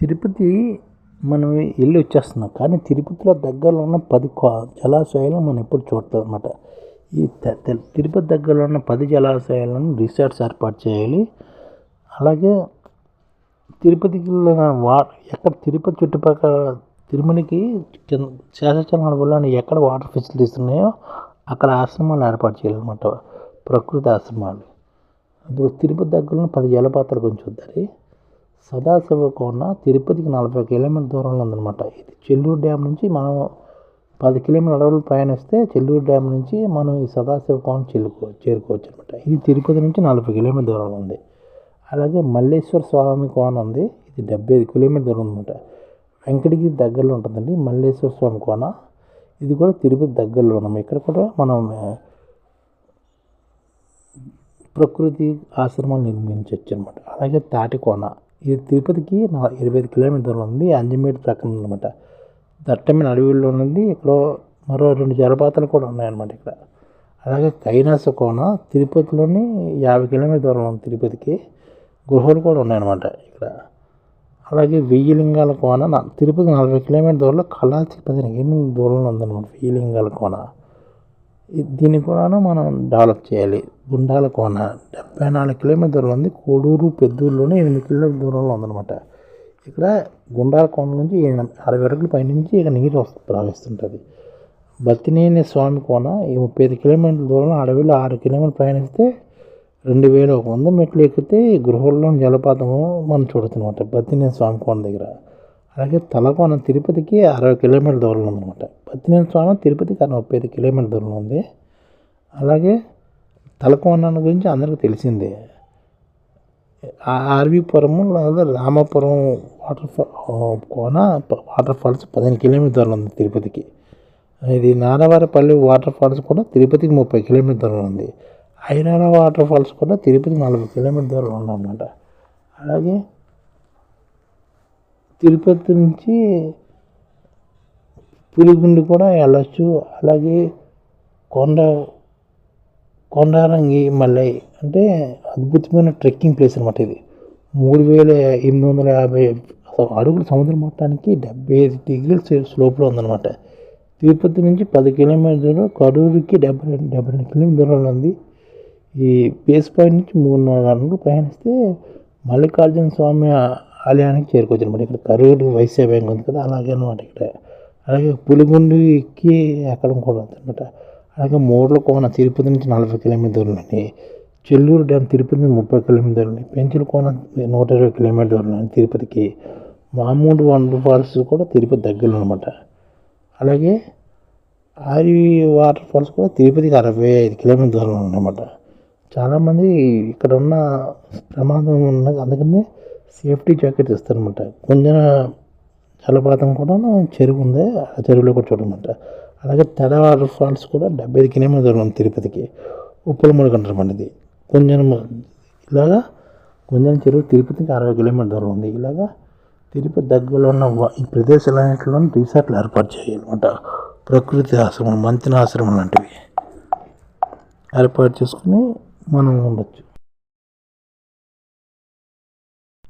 తిరుపతి మనం వెళ్ళి వచ్చేస్తున్నాం. కానీ తిరుపతిలో దగ్గరలో ఉన్న పది జలాశయాలు మనం ఎప్పుడు చూడలేదు అనమాట ఈ తిరుపతి దగ్గరలో ఉన్న పది జలాశయాలను రిసార్ట్స్ ఏర్పాటు చేయాలి. అలాగే తిరుపతికి వా ఎక్కడ తిరుపతి చుట్టుపక్కల తిరుమలకి శేషాచలం వల్ల ఎక్కడ వాటర్ ఫెసిలిటీస్ ఉన్నాయో అక్కడ ఆశ్రమాలు ఏర్పాటు చేయాలన్నమాట ప్రకృతి ఆశ్రమాలు. ఇప్పుడు తిరుపతి దగ్గరలో పది జలపాతాలు కొంచెం చూద్దారి సదాశివ కోన తిరుపతికి నలభై కిలోమీటర్ల దూరంలో ఉందన్నమాట. ఇది చెల్లూరు డ్యామ్ నుంచి మనం పది కిలోమీటర్ అడవులు ప్రయాణిస్తే చెల్లూరు డ్యామ్ నుంచి మనం ఈ సదాశివ కోన చేరుకో చేరుకోవచ్చు అనమాట ఇది తిరుపతి నుంచి నలభై కిలోమీటర్ దూరంలో ఉంది. అలాగే మల్లేశ్వర స్వామి కోన ఉంది. ఇది డెబ్బై ఐదు కిలోమీటర్ దూరం అనమాట వెంకటగిరి దగ్గరలో ఉంటుందండి మల్లేశ్వర స్వామి కోన. ఇది కూడా తిరుపతి దగ్గరలో ఉన్నాం ఇక్కడ కూడా మనం ప్రకృతి ఆశ్రమాలు నిర్మించవచ్చు అనమాట అలాగే తాటికోన ఇది తిరుపతికి నా ఇరవై ఐదు కిలోమీటర్ దూరం ఉంది అంజమేడు ప్రక్కన అనమాట దట్టమైన అడవిలో ఉంది ఇక్కడ మరో రెండు జలపాతాలు కూడా ఉన్నాయన్నమాట ఇక్కడ. అలాగే కైలాస కోన తిరుపతిలోని యాభై కిలోమీటర్ దూరంలో ఉంది తిరుపతికి. గుహలు కూడా ఉన్నాయన్నమాట ఇక్కడ. అలాగే వెయ్యి లింగాల కోన తిరుపతి నలభై కిలోమీటర్ దూరంలో కళాచి పదిహేను దూరంలో ఉందన్నమాట వెయ్యి లింగాల కోన. దీన్ని కూడా మనం డెవలప్ చేయాలి. గుండాల కోన డెబ్బై నాలుగు కిలోమీటర్ దూరంలో ఉంది కోడూరు పెద్దూరులోనే ఎనిమిది కిలోమీటర్ దూరంలో ఉందన్నమాట. ఇక్కడ గుండాల కోన నుంచి అరవై అడుగుల పైనుంచి ఇక నీరు ప్రవహిస్తుంటుంది. బతినేని స్వామి కోన ఈ ముప్పై ఐదు కిలోమీటర్ల దూరంలో అడవిలో ఆరు కిలోమీటర్లు ప్రయాణిస్తే రెండు వేల ఒక వంద మెట్లు ఎక్కితే గృహంలోని జలపాతము మనం చూడొచ్చు అనమాట బతినేని స్వామి కోన దగ్గర. అలాగే తలకోన తిరుపతికి అరవై కిలోమీటర్ల దూరంలో ఉందన్నమాట. పద్దెనిమిది స్వామి తిరుపతికి అరవై ముప్పై ఐదు కిలోమీటర్ దూరంలో ఉంది. అలాగే తలకోన గురించి అందరికీ తెలిసిందే. ఆర్వీపురము లేదా రామాపురం వాటర్ కోన వాటర్ ఫాల్స్ పదిహేను కిలోమీటర్ దూరంలో ఉంది తిరుపతికి. ఇది నారవారపల్లి వాటర్ ఫాల్స్ కూడా తిరుపతికి ముప్పై కిలోమీటర్ దూరంలో ఉంది. ఐరాల వాటర్ ఫాల్స్ కూడా తిరుపతికి నలభై కిలోమీటర్ దూరంలో ఉందన్నమాట. అలాగే తిరుపతి నుంచి పులిగుండి కూడా వెళ్ళచ్చు. అలాగే కొండ కొండారంగి మల్లై అంటే అద్భుతమైన ట్రెక్కింగ్ ప్లేస్ అనమాట ఇది. మూడు వేల ఎనిమిది వందల యాభై అడుగులు సముద్ర మట్టానికి డెబ్బై ఐదు డిగ్రీల స్లోప్లో ఉందన్నమాట. తిరుపతి నుంచి పది కిలోమీటర్లు కడూరుకి డెబ్బై రెండు డెబ్బై రెండు కిలోమీటర్ దూరంలో ఉంది. ఈ బేస్ పాయింట్ నుంచి మూడున్నర గంటలు ప్రయాణిస్తే మల్లికార్జున స్వామి ఆలయానికి చేరుకోవచ్చు అనమాట. ఇక్కడ కరూరు వైశ్య బ్యాంక్ ఉంది కదా అలాగే అనమాట ఇక్కడ. అలాగే పులిగుండు ఎక్కి ఎక్కడం కూడా ఉంది అనమాట అలాగే మూడల కోన తిరుపతి నుంచి నలభై కిలోమీటర్ దూరంలోని చెల్లూరు డ్యామ్ తిరుపతి నుంచి ముప్పై కిలోమీటర్ దూరంలో పెంచుల కోన నూట ఇరవై కిలోమీటర్ దూరంలో తిరుపతికి మామూలు వండర్ ఫాల్స్ కూడా తిరుపతి దగ్గరలో అనమాట అలాగే ఆరి వాటర్ ఫాల్స్ కూడా తిరుపతికి అరవై ఐదు కిలోమీటర్ దూరం అనమాట చాలామంది ఇక్కడ ఉన్న ప్రమాదం ఉన్నది. అందుకనే సేఫ్టీ జాకెట్ ఇస్తారనమాట కొంచెం జలపాతం కూడా చెరువు ఉంది ఆ చెరువులో కూడా చూడమంట అలాగే తెల వాటర్ ఫాల్స్ కూడా డెబ్బై ఐదు కిలోమీటర్ దూరం ఉంది తిరుపతికి. ఉప్పుల మునగంటారు ఇది కొంచెం ఇలాగా కొంచెం చెరువు తిరుపతికి అరవై కిలోమీటర్ దూరం ఉంది. ఇలాగా తిరుపతి దగ్గరలో ఉన్న ఈ ప్రదేశాలన్నింటిలో రిసార్ట్లు ఏర్పాటు చేయాలన్నమాట. ప్రకృతి ఆశ్రమం మంచిన ఆశ్రమం లాంటివి ఏర్పాటు చేసుకుని మనం ఉండొచ్చు.